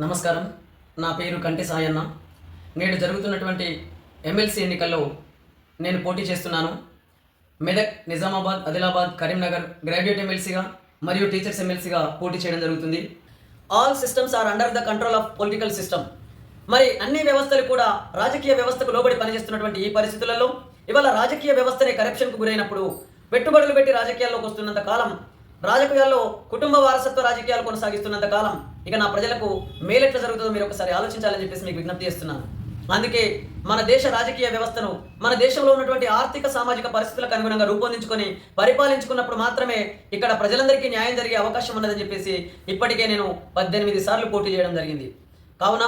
నమస్కారం. నా పేరు కంటి సాయన్న. నేడు జరుగుతున్నటువంటి ఎమ్మెల్సీ ఎన్నికల్లో నేను పోటీ చేస్తున్నాను. మెదక్ నిజామాబాద్ ఆదిలాబాద్ కరీంనగర్ గ్రాడ్యుయేట్ ఎమ్మెల్సీగా మరియు టీచర్స్ ఎమ్మెల్సీగా పోటీ చేయడం జరుగుతుంది. All systems are under the control of political system. మరి అన్ని వ్యవస్థలు కూడా రాజకీయ వ్యవస్థకు లోబడి పనిచేస్తున్నటువంటి ఈ పరిస్థితులలో ఇవాళ రాజకీయ వ్యవస్థనే కరప్షన్కు గురైనప్పుడు పెట్టుబడులు పెట్టి రాజకీయాల్లోకి వస్తున్నంత కాలం రాజకీయాల్లో కుటుంబ వారసత్వ రాజకీయాలు కొనసాగిస్తున్నంత కాలం ఇక నా ప్రజలకు మేలెట్లా జరుగుతుందో మీరు ఒకసారి ఆలోచించాలని చెప్పేసి మీకు విజ్ఞప్తి చేస్తున్నాను. అందుకే మన దేశ రాజకీయ వ్యవస్థను మన దేశంలో ఉన్నటువంటి ఆర్థిక సామాజిక పరిస్థితులకు అనుగుణంగా రూపొందించుకొని పరిపాలించుకున్నప్పుడు మాత్రమే ఇక్కడ ప్రజలందరికీ న్యాయం జరిగే అవకాశం ఉన్నదని చెప్పేసి ఇప్పటికే నేను పద్దెనిమిది సార్లు పోటీ చేయడం జరిగింది. కావున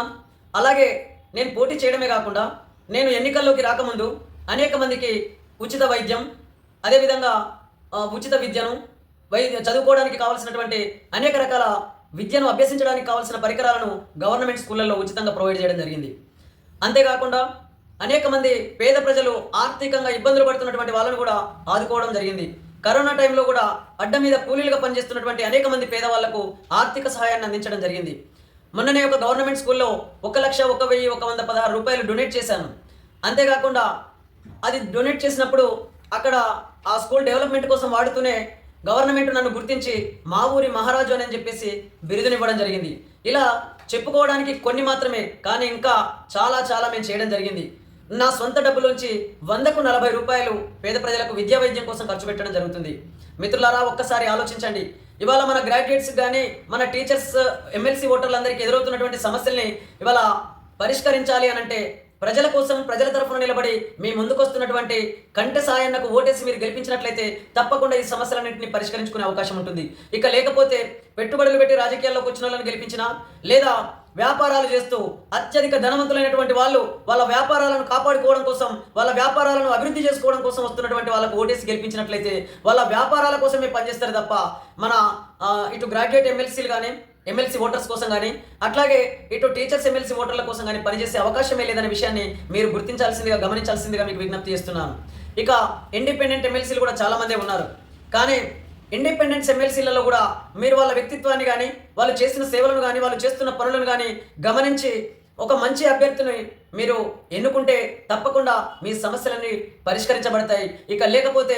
అలాగే నేను పోటీ చేయడమే కాకుండా నేను ఎన్నికల్లోకి రాకముందు అనేక మందికి ఉచిత వైద్యం అదేవిధంగా ఉచిత విద్యను వై చదువుకోవడానికి కావాల్సినటువంటి అనేక రకాల విద్యను అభ్యసించడానికి కావాల్సిన పరికరాలను గవర్నమెంట్ స్కూళ్ళల్లో ఉచితంగా ప్రొవైడ్ చేయడం జరిగింది. అంతేకాకుండా అనేక మంది పేద ప్రజలు ఆర్థికంగా ఇబ్బందులు పడుతున్నటువంటి వాళ్ళను కూడా ఆదుకోవడం జరిగింది. కరోనా టైంలో కూడా అడ్డ మీద కూలీలుగా పనిచేస్తున్నటువంటి అనేక మంది పేదవాళ్ళకు ఆర్థిక సహాయాన్ని అందించడం జరిగింది. మొన్ననే ఒక గవర్నమెంట్ స్కూల్లో ఒక లక్ష ఒక వెయ్యి ఒక వంద పదహారు రూపాయలు డొనేట్ చేశాను. అంతేకాకుండా అది డొనేట్ చేసినప్పుడు అక్కడ ఆ స్కూల్ డెవలప్మెంట్ కోసం వాడుతూనే గవర్నమెంట్ నన్ను గుర్తించి మా ఊరి మహారాజు అని చెప్పేసి బిరుదునివ్వడం జరిగింది. ఇలా చెప్పుకోవడానికి కొన్ని మాత్రమే కానీ ఇంకా చాలా చాలా మేము చేయడం జరిగింది. నా సొంత డబ్బులోంచి వందకు నలభై రూపాయలు పేద ప్రజలకు విద్యా వైద్యం కోసం ఖర్చు పెట్టడం జరుగుతుంది. మిత్రులారా ఒక్కసారి ఆలోచించండి. ఇవాళ మన గ్రాడ్యుయేట్స్ కానీ మన టీచర్స్ ఎమ్మెల్సీ ఓటర్లందరికీ ఎదురవుతున్నటువంటి సమస్యల్ని ఇవాళ పరిష్కరించాలి అని అంటే ప్రజల కోసం ప్రజల తరఫున నిలబడి మీ ముందుకొస్తున్నటువంటి కంట సాయన్నకు ఓటేసి మీరు గెలిపించినట్లయితే తప్పకుండా ఈ సమస్యలన్నింటినీ పరిష్కరించుకునే అవకాశం ఉంటుంది. ఇక లేకపోతే పెట్టుబడులు పెట్టి రాజకీయాల్లోకి వచ్చిన వాళ్ళని గెలిపించినా లేదా వ్యాపారాలు చేస్తూ అత్యధిక ధనవంతులైనటువంటి వాళ్ళు వాళ్ళ వ్యాపారాలను కాపాడుకోవడం కోసం వాళ్ళ వ్యాపారాలను అభివృద్ధి చేసుకోవడం కోసం వస్తున్నటువంటి వాళ్ళకు ఓటేసి గెలిపించినట్లయితే వాళ్ళ వ్యాపారాల కోసమే పనిచేస్తారు తప్ప మన ఇటు గ్రాడ్యుయేట్ ఎమ్మెల్సీలు కానీ ఎమ్మెల్సీ ఓటర్స్ కోసం కానీ అట్లాగే ఇటు టీచర్స్ ఎమ్మెల్సీ ఓటర్ల కోసం కానీ పనిచేసే అవకాశమే లేదనే విషయాన్ని మీరు గుర్తించాల్సిందిగా గమనించాల్సిందిగా మీకు విజ్ఞప్తి చేస్తున్నాను. ఇక ఇండిపెండెంట్ ఎమ్మెల్సీలు కూడా చాలా మందే ఉన్నారు. కానీ ఇండిపెండెన్స్ ఎమ్మెల్సీలలో కూడా మీరు వాళ్ళ వ్యక్తిత్వాన్ని కానీ వాళ్ళు చేసిన సేవలను కానీ వాళ్ళు చేస్తున్న పనులను కానీ గమనించి ఒక మంచి అభ్యర్థిని మీరు ఎన్నుకుంటే తప్పకుండా మీ సమస్యలన్నీ పరిష్కరించబడతాయి. ఇక లేకపోతే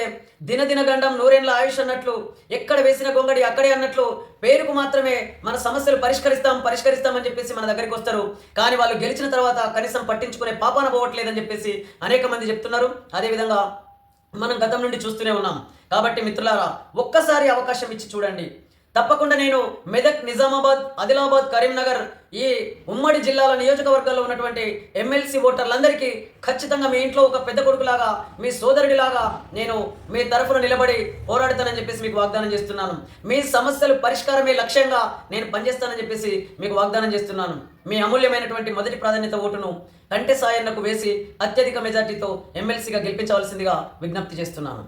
దినదిన గండం నూరేళ్ళ ఆయుష్ అన్నట్లు ఎక్కడ వేసిన గొంగడి అక్కడే అన్నట్లు పేరుకు మాత్రమే మన సమస్యలు పరిష్కరిస్తాం పరిష్కరిస్తామని చెప్పేసి మన దగ్గరికి వస్తారు. కానీ వాళ్ళు గెలిచిన తర్వాత కనీసం పట్టించుకునే పాపాన పోవట్లేదని చెప్పేసి అనేక మంది చెప్తున్నారు. అదేవిధంగా మనం గతం నుండి చూస్తూనే ఉన్నాం. కాబట్టి మిత్రులారా ఒక్కసారి అవకాశం ఇచ్చి చూడండి. తప్పకుండా నేను మెదక్ నిజామాబాద్ ఆదిలాబాద్ కరీంనగర్ ఈ ఉమ్మడి జిల్లాల నియోజకవర్గాల్లో ఉన్నటువంటి ఎమ్మెల్సీ ఓటర్లందరికీ ఖచ్చితంగా మీ ఇంట్లో ఒక పెద్ద కొడుకులాగా మీ సోదరుడిలాగా నేను మీ తరఫున నిలబడి పోరాడతానని చెప్పేసి మీకు వాగ్దానం చేస్తున్నాను. మీ సమస్యలు పరిష్కారమే లక్ష్యంగా నేను పనిచేస్తానని చెప్పేసి మీకు వాగ్దానం చేస్తున్నాను. మీ అమూల్యమైనటువంటి మొదటి ప్రాధాన్యత ఓటును కంటే సాయన్నకు వేసి అత్యధిక మెజార్టీతో ఎమ్మెల్సీగా గెలిపించవలసిందిగా విజ్ఞప్తి చేస్తున్నాను.